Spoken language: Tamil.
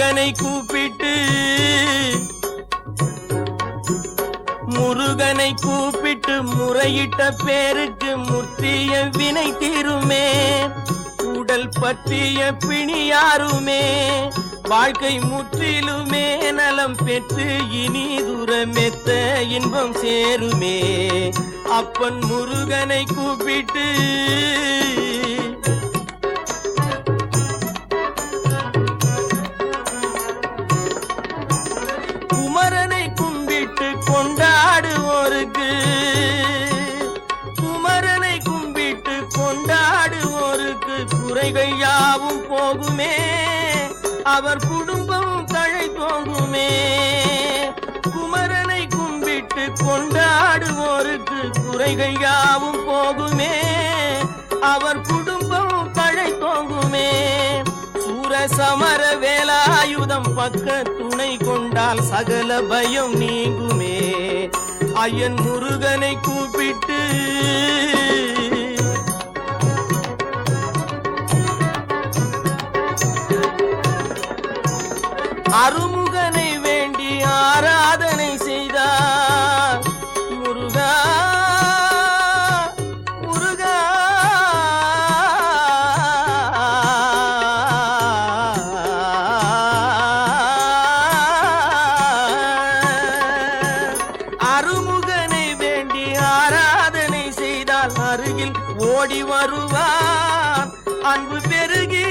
முருகனை கூப்பிட்டு முருகனை கூப்பிட்டு முறையிட்ட பேருக்கு முத்திய வினை தீருமே. உடல் பற்றிய பிணியாருமே வாழ்க்கை முற்றிலுமே நலம் பெற்று இனி தூரமெத்த இன்பம் சேருமே. அப்பன் முருகனை கூப்பிட்டு கொண்டாடுவோருக்கு குறைகள் யாவும் போகுமே. அவர் குடும்பமும் தழை போகுமே. குமரனை கும்பிட்டு கொண்டாடுவோருக்கு குறைகள் யாவும் போகுமே. அவர் குடும்பமும் தழை போகுமே. சமர வேலாயுதம் பக்க துணை கொண்டால் சகல பயம் நீங்குமே. ஐயன் முருகனை கூப்பிட்டு அருமுகனை வேண்டி ஆராதனை செய்தார். முருகா முருகா. அருமுகனை வேண்டி ஆராதனை செய்தால் அருகில் ஓடி வருவான் அன்பு பெருகி